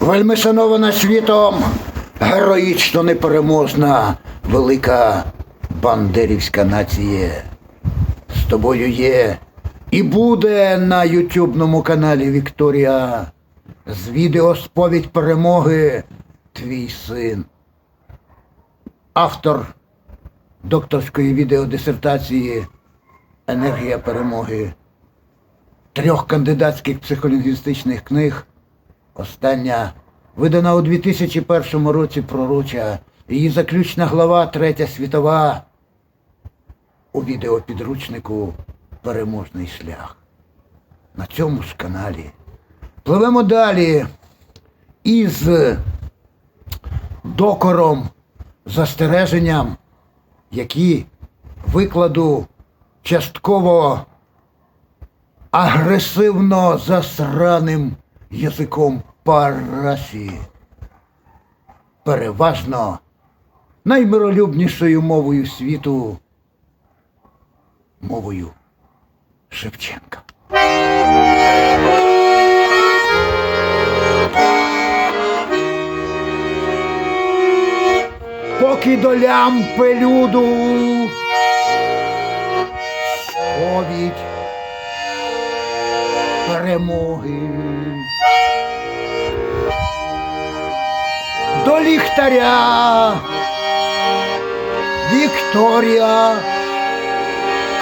Вельми шанована світом, героїчно непереможна, велика бандерівська нація. З тобою є і буде на ютубному каналі Вікторія з відео сповідь перемоги твій син. Автор докторської відеодисертації Енергія перемоги трьох кандидатських психолінгвістичних книг. Остання видана у 2001 році пророча. Її заключна глава Третя світова у відеопідручнику Переможний шлях. На цьому ж каналі. Пливемо далі із докором, застереженням, які викладу частково агресивно засраним язиком парасі. Переважно наймиролюбнішою мовою світу мовою Шевченка. Поки до лямпи люду сповідь перемоги. До ліхтаря. Вікторія.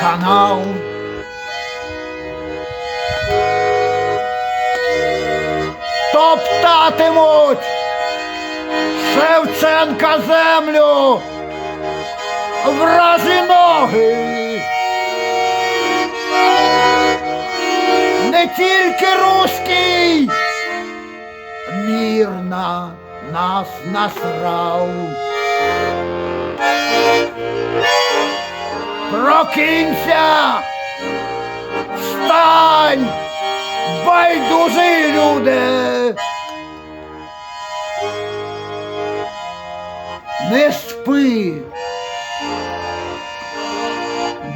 Канал. Топтатимуть. Шевченка землю. Вражі ноги. Не тільки руський. Мір на нас насрав. Прокинься! Встань! Байдужі люди! Не спи!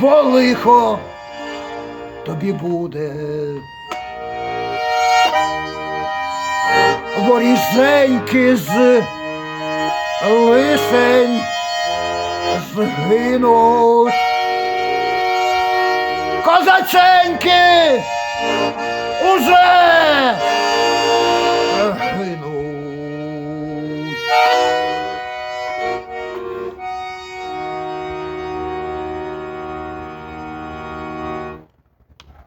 Бо лихо тобі буде. Воріженьки з лисень згинуть. Козаченьки уже гинуть.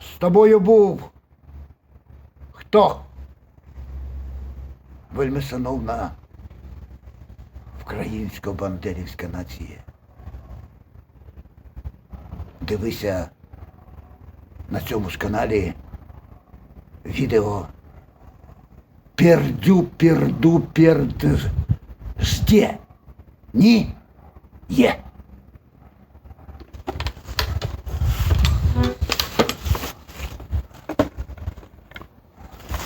З тобою був хто? Вельми шановна українсько-бандерівська нація. Дивися на цьому ж каналі відео Пердю, перду, перд. Жде. Ні? Є.